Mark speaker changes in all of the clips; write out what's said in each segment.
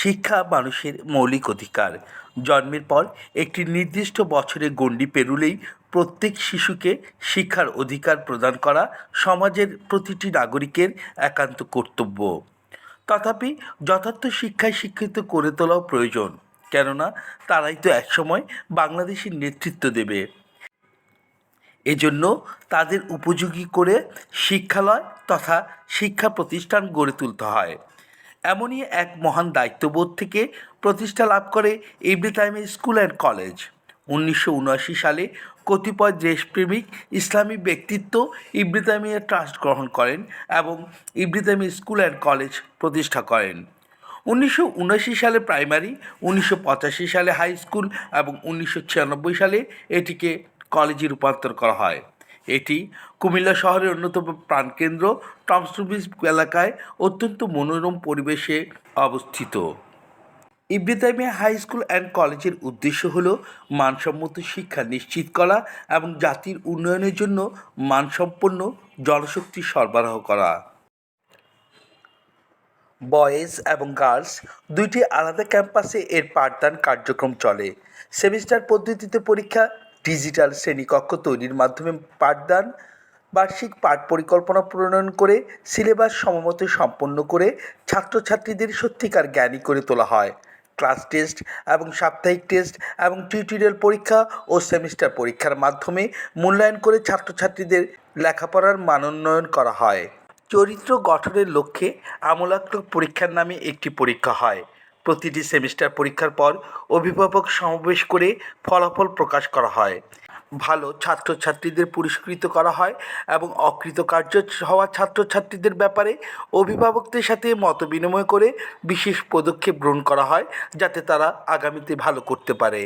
Speaker 1: শিক্ষা মানুষের মৌলিক অধিকার। জন্মের পর একটি নির্দিষ্ট বছরের গণ্ডি পেরুলেই প্রত্যেক শিশুকে শিক্ষার অধিকার প্রদান করা সমাজের প্রতিটি নাগরিকের একান্ত কর্তব্য। তথাপি যথার্থ শিক্ষায় শিক্ষিত করে তোলাও প্রয়োজন, কেননা তারাই তো একসময় বাংলাদেশের নেতৃত্ব দেবে। এজন্য তাদের উপযোগী করে শিক্ষালয় তথা শিক্ষা প্রতিষ্ঠান গড়ে তুলতে হয়। এমনই এক মহান দায়িত্ববোধ থেকে প্রতিষ্ঠা লাভ করে ইব্রাহিম স্কুল অ্যান্ড কলেজ। উনিশশো উনআশি সালে কতিপয় দেশপ্রেমিক ইসলামী ব্যক্তিত্ব ইব্রাহিমিয়া ট্রাস্ট গ্রহণ করেন এবং ইব্রাহিম স্কুল অ্যান্ড কলেজ প্রতিষ্ঠা করেন। উনিশশো উনআশি সালে প্রাইমারি, উনিশশো পঁচাশি সালে হাই স্কুল এবং উনিশশো ছিয়ানব্বই সালে এটিকে কলেজে রূপান্তর করা হয়। এটি কুমিল্লা শহরের অন্যতম প্রাণকেন্দ্র। টমসব্রিজ এলাকায় অত্যন্ত মনোরম পরিবেশে অবস্থিত। ইব্রাহিমিয়া হাই স্কুল অ্যান্ড কলেজের উদ্দেশ্য হল মানসম্মত শিক্ষা নিশ্চিত করা এবং জাতির উন্নয়নের জন্য মানসম্পন্ন জনশক্তি সরবরাহ করা। বয়েজ এবং গার্লস দুইটি আলাদা ক্যাম্পাসে এর পাঠদান কার্যক্রম চলে। সেমিস্টার পদ্ধতিতে পরীক্ষা ডিজিটাল শ্রেণীকক্ষ তৈরির মাধ্যমে পাঠদান, বার্ষিক পাঠ পরিকল্পনা প্রণয়ন করে, সিলেবাস সমমতো সম্পন্ন করে ছাত্রছাত্রীদের সত্যিকার জ্ঞানী করে তোলা হয়। ক্লাস টেস্ট এবং সাপ্তাহিক টেস্ট এবং টিউটোরিয়াল পরীক্ষা ও সেমিস্টার পরীক্ষার মাধ্যমে মূল্যায়ন করে ছাত্রছাত্রীদের লেখাপড়ার মানোন্নয়ন করা হয়। চরিত্র গঠনের লক্ষ্যে আমূলাত্মক পরীক্ষার নামে একটি পরীক্ষা হয়। প্রতিটি সেমিস্টার পরীক্ষার পর অভিভাবক সমাবেশ করে ফলাফল প্রকাশ করা হয়। ভালো ছাত্রছাত্রীদের পুরস্কৃত করা হয় এবং অকৃতকার্য হওয়া ছাত্রছাত্রীদের ব্যাপারে অভিভাবকদের সাথে মত বিনিময় করে বিশেষ পদক্ষেপ গ্রহণ করা হয় যাতে তারা আগামীতে ভালো করতে পারে।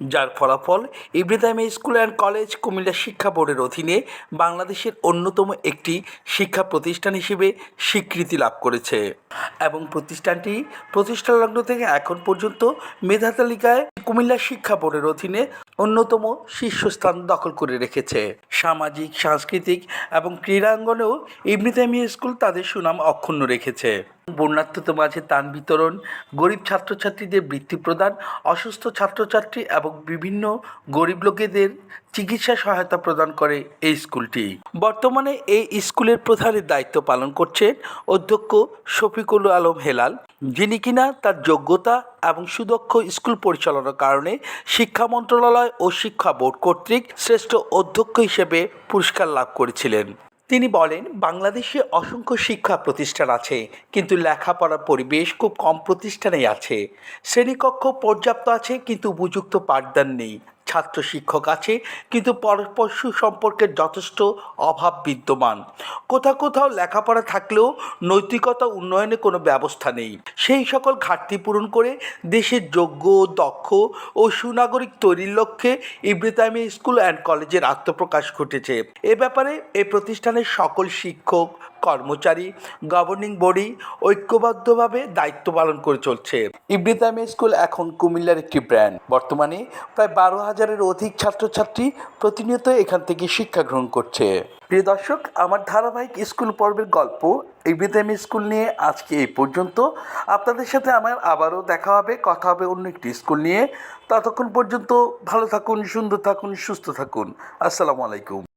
Speaker 1: যার ফলাফল Ibrahim school and college Comilla শিক্ষা বোর্ডের অধীনে বাংলাদেশের অন্যতম একটি শিক্ষা প্রতিষ্ঠান হিসেবে স্বীকৃতি লাভ করেছে। এবং প্রতিষ্ঠানটি প্রতিষ্ঠা লগ্ন থেকে এখন পর্যন্ত মেধা তালিকায় কুমিল্লা শিক্ষা বোর্ডের অধীনে অন্যতম শীর্ষস্থান দখল করে রেখেছে। সামাজিক, সাংস্কৃতিক এবং ক্রীড়াঙ্গনেও ইবনিতামি স্কুল তাদের সুনাম অক্ষুণ্ণ রেখেছে। বন্যার্থদের মাঝে ত্রাণ বিতরণ, গরিব ছাত্রছাত্রীদের বৃত্তি প্রদান, অসুস্থ ছাত্রছাত্রী এবং বিভিন্ন গরিব লোকেদের চিকিৎসা সহায়তা প্রদান করে এই স্কুলটি। বর্তমানে এই স্কুলের প্রধানের দায়িত্ব পালন করছেন অধ্যক্ষ শফিকুল আলম হেলাল, যিনি কিনা তার যোগ্যতা এবং সুদক্ষ স্কুল পরিচালনার কারণে শিক্ষা মন্ত্রণালয় ও শিক্ষা বোর্ড কর্তৃক শ্রেষ্ঠ অধ্যক্ষ হিসেবে পুরস্কার লাভ করেছিলেন। তিনি বলেন, বাংলাদেশে অসংখ্য শিক্ষা প্রতিষ্ঠান আছে, কিন্তু লেখাপড়ার পরিবেশ খুব কম প্রতিষ্ঠানেই আছে। শ্রেণীকক্ষ পর্যাপ্ত আছে, কিন্তু উপযুক্ত পাঠদান নেই। ছাত্র শিক্ষক আছে, কিন্তু পরস্পর সম্পর্কের যথেষ্ট অভাব বিদ্যমান। কোথাও কোথাও লেখাপড়া থাকলেও নৈতিকতা উন্নয়নে কোনো ব্যবস্থা নেই। সেই সকল ঘাটতি পূরণ করে দেশের যোগ্য, দক্ষ ও সুনাগরিক তৈরির লক্ষ্যে ইব্রাহিমী স্কুল অ্যান্ড কলেজের আত্মপ্রকাশ ঘটেছে। এ ব্যাপারে এ প্রতিষ্ঠানের সকল শিক্ষক কর্মচারী গভর্নিং বডি ঐক্যবদ্ধভাবে দায়িত্ব পালন করে চলছে। ইব্রাহিম স্কুল এখন কুমিল্লার একটি ব্র্যান্ড বর্তমানে প্রায় বারো হাজারের অধিক ছাত্রছাত্রী প্রতিনিয়ত এখান থেকে শিক্ষা গ্রহণ করছে। প্রিয় দর্শক আমার ধারাবাহিক স্কুল পর্বের গল্প ইব্রাহিম স্কুল নিয়ে আজকে এই পর্যন্ত। আপনাদের সাথে আমার আবারও দেখা হবে কথা হবে অন্য একটি স্কুল নিয়ে। ততক্ষণ পর্যন্ত ভালো থাকুন সুন্দর থাকুন সুস্থ থাকুন। আসসালামু আলাইকুম।